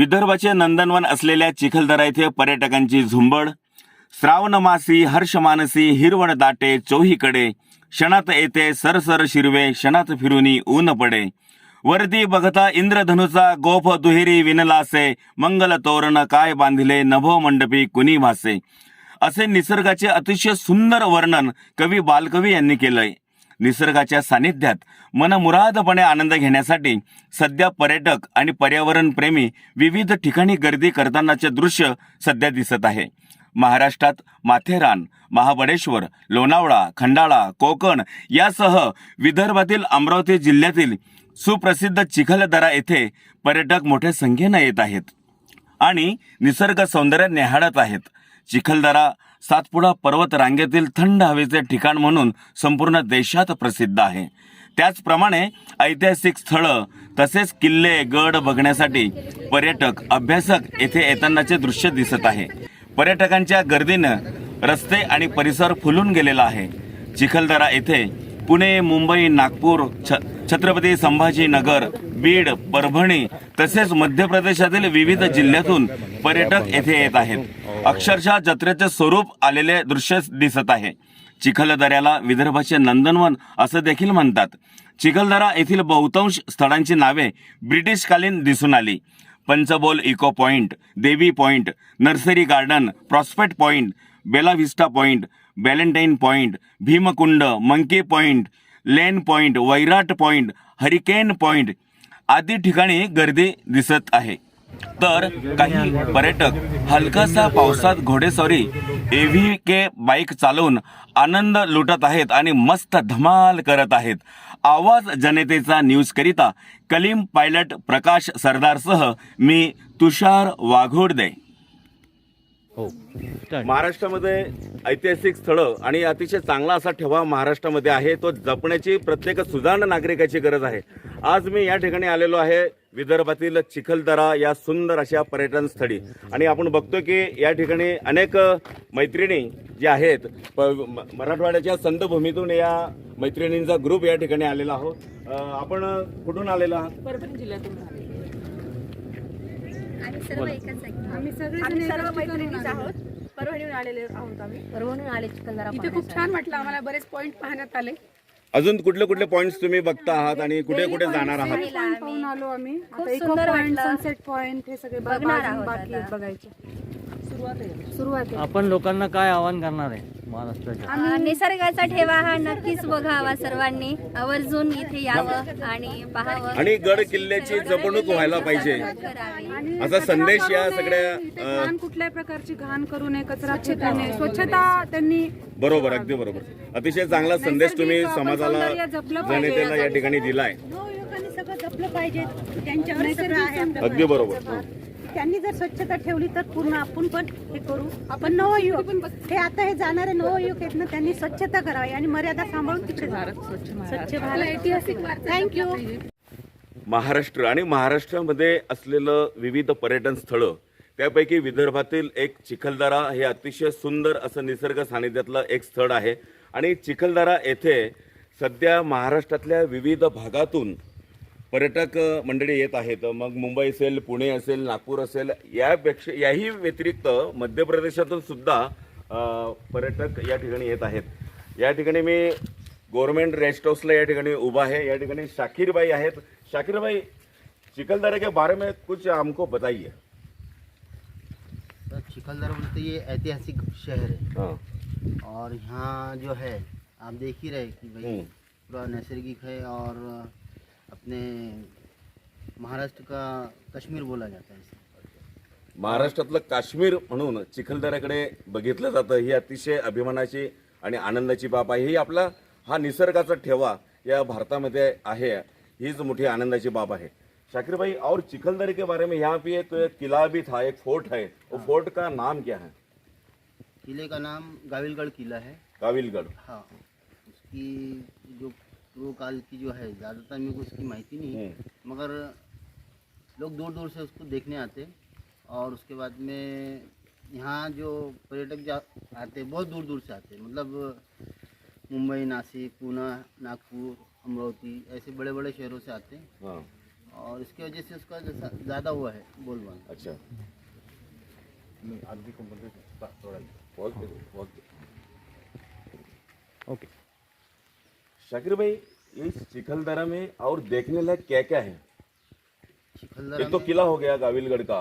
विदर्भाचे नंदनवन असलेल्या चिखलदरा येथे पर्यटकांची झुंबड. श्रावणमासी हर्षमानसी हिरवण दाटे चोहीकडे. क्षणात येते सरसर शिरवे क्षणात फिरुनी ऊन पडे. वरती बघता इंद्रधनुचा गोफ दुहेरी विनलासे मंगल तोरण काय बांधिले नभो मंडपी कुणी भासे. असे निसर्गाचे अतिशय सुंदर वर्णन कवी बालकवी यांनी केलंय. निसर्गाच्या सानिध्यात मनमुरादपणे आनंद घेण्यासाठी सध्या पर्यटक आणि पर्यावरण प्रेमी विविध ठिकाणी गर्दी करतानाचे दृश्य सध्या दिसत आहे. महाराष्ट्रात माथेरान महाबळेश्वर लोणावळा खंडाळा कोकण यासह विदर्भातील अमरावती जिल्ह्यातील सुप्रसिद्ध चिखलदरा येथे पर्यटक मोठ्या संख्येनं येत आहेत आणि निसर्ग सौंदर्य निहाळत आहेत. चिखलदरा सातपुडा पर्वत रांगेतील थंड हवेचे ठिकाण म्हणून संपूर्ण देशात प्रसिद्ध आहे. त्याचप्रमाणे ऐतिहासिक स्थळं तसेच किल्ले गड बघण्यासाठी पर्यटक अभ्यासक येथे येतानाचे दृश्य दिसत आहे. पर्यटकांच्या गर्दीनं रस्ते आणि परिसर फुलून गेलेला आहे. चिखलदरा येथे पुणे मुंबई नागपूर छ छत्रपती संभाजीनगर बीड परभणी तसेच मध्य प्रदेशातील विविध जिल्ह्यातून पर्यटक येथे येत आहेत. अक्षरशः जत्रेचे स्वरूप आलेले दृश्य दिसत आहे. चिखलदऱ्याला विदर्भाचे नंदनवन असं देखील म्हणतात. चिखलदरा येथील बहुतांश स्थळांची नावे ब्रिटिशकालीन दिसून आली. Panchbol echo point Devi point nursery garden prospect point Bellavista point Ballantine point Bhimkund monkey point lane point Vairat point hurricane point आदी ठिकाणी गर्दी दिसत आहे. तर काही पर्यटक हलकासा पावसात घोडेस्वारी एव्ही के बाईक चालवून आनंद लुटत आहेत आणि मस्त धमाल करत आहेत. आवाज जनतेचा न्यूज करिता कलीम पायलट प्रकाश सरदारसह मी तुषार वाघोडदे. हो. महाराष्ट्रामध्ये ऐतिहासिक स्थळं आणि अतिशय चांगला असा ठेवा महाराष्ट्रामध्ये आहे तो जपण्याची प्रत्येक सुजाण नागरिकाची गरज आहे. आज मी या ठिकाणी आलेलो आहे विदर्भातील चिखलदरा या सुंदर अशा पर्यटन स्थळी. आणि आपण बघतो की या ठिकाणी अनेक मैत्रिणी ज्या आहेत प- मराठवाड्याच्या संतभूमीतून या मैत्रिणींचा ग्रुप या ठिकाणी आलेला आहोत. आपण कुठून आलेला आहात? परभणी जिल्ह्यातून आले आम्ही सर्व एकच आहे आम्ही सगळे आम्ही जण सर्व मैत्रिणीच. आहोत. परभणीहून आलेले आहोत आम्ही. आले चिखलदरा इथे खूप छान वाटलं. आम्हाला बरेच पॉइंट पाहण्यात आले. अजून कुठले कुठले पॉइंट्स तुम्ही बघता आहात आणि कुठे कुठे जाणार आहात? पॉइंट. पाहून आलो आम्ही. आता इको पॉइंट वाटलं. सनसेट पॉइंट हे सगळे बघणार आहोत. बघायचे. सुरुवात आहे. आपण लोकांना काय आवाहन करणार आहे? महाराष्ट्राच्या. निसर्गाचा ठेवा हा नक्कीच बघावा सर्वांनी. आवर्जून इथे यावं आणि पाहावं. आणि गड किल्ल्याची जपणूक व्हायला पाहिजे. असा संदेश या सगळ्या, घाण कुठल्याही प्रकारची घाण करू नये कचरा फेकू नये स्वच्छता त्यांनी बरोबर अगदी बरोबर. अतिशय चांगला संदेश तुम्ही समाजाला. जनतेला या ठिकाणी दिलाय. लोकांनी सगळं जपलं पाहिजे. त्यांच्यावर सगळं आहे आपलं. अगदी बरोबर. त्यांनी जर स्वच्छता ठेवली तर पूर्ण आपण पण हे करू. आपण नवयुवक. हे आता हे जाणारे नवयुवक आहेत ना त्यांनी स्वच्छता करावी आणि मर्यादा सांभाळून तिथे. स्वच्छ भारत. ऐतिहासिक थँक्यू महाराष्ट्र आणि महाराष्ट्रामध्ये असलेलं विविध पर्यटन स्थळं त्यापैकी विदर्भातील एक चिखलदरा हे अतिशय सुंदर असं निसर्ग सानिध्यातलं एक स्थळ आहे. आणि चिखलदरा येथे सध्या महाराष्ट्रातल्या विविध भागातून पर्यटक मंडळी येत आहेत. मग मुंबई असेल पुणे असेल नागपूर असेल यापेक्षा याही व्यतिरिक्त मध्य प्रदेशातून सुद्धा पर्यटक या ठिकाणी येत आहेत. या ठिकाणी मी गव्हर्नमेंट रेस्ट हाऊसला या ठिकाणी उभा है या ठिकाणी शाकीरबाई आहेत. शाकीरबाई चिखलदरा के बारे में कुछ हमको बताइए. तो चिखलदरा बोलते ये ऐतिहासिक शहर है। हाँ। और यहाँ जो है आप देख ही रहे कि भाई। पूरा नैसर्गिक है और अपने महाराष्ट्र का कश्मीर बोला जाता है महाराष्ट्रातलं काश्मीर म्हणून चिखलदऱ्याकडे बघितलं जातं ही अतिशय अभिमानाची आणि आनंदाची बाब आहे. ही आपला हा निसर्गाचा ठेवा या भारतामध्ये आहे हीच मोठी आनंदाची बाब आहे. शाकिर भाई और चिखलदरे के बारे में यहाँ पे एक किला भी था एक फोर्ट है वो फोर्ट का नाम क्या है? किले का नाम गाविलगढ़ किला है। काविलगढ़ हाँ। उसकी जो पूर्व काल की जो है ज़्यादातर मेरे को उसकी माहिती नहीं है। मगर लोग दूर दूर से उसको देखने आते और उसके बाद में यहाँ जो पर्यटक जा आते बहुत दूर दूर से आते मतलब मुंबई नासिक पूना नागपुर अमरावती ऐसे बड़े बड़े शहरों से आते हैं। हाँ। और इसकी वजह से उसका ज़्यादा हुआ है बोलबान अच्छा। बहुत बहुत ओके। शाकिर भाई इस चिखलदरा में और देखने लायक क्या क्या है एक तो किला हो गया गाविलगढ़ का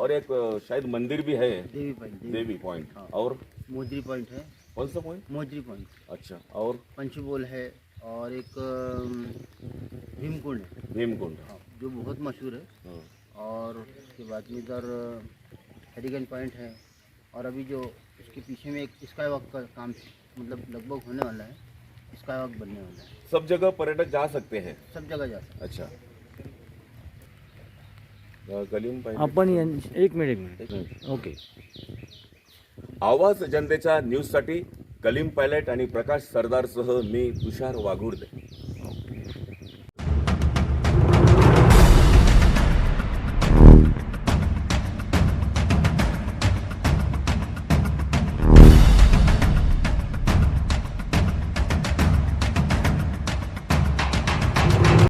और एक शायद मंदिर भी है। देवी पॉइंट देवी पॉइंट हाँ। और? मोजरी पॉइंट है। कौन सा पॉइंट मोजरी पॉइंट अच्छा और? पंचबोल है और एक अम, भीमकुंड है। भीमकुंड हाँ, जो बहुत मशहूर है। हाँ। और उसके बाद में इधर हरिगन पॉइंट है। और अभी जो उसके पीछे में एक स्काई वॉक का काम मतलब लगभग होने वाला है। वॉक बनने वाला है। सब जगह पर्यटक जा सकते हैं। सब जगह जा सकते अच्छा। अ, कलीम पाहिजे आपण यां- एक मिनिट एक मिनिट. ओके. आवाज जनतेच्या न्यूजसाठी कलीम पायलट आणि प्रकाश सरदारसह मी तुषार वाघुर्दे.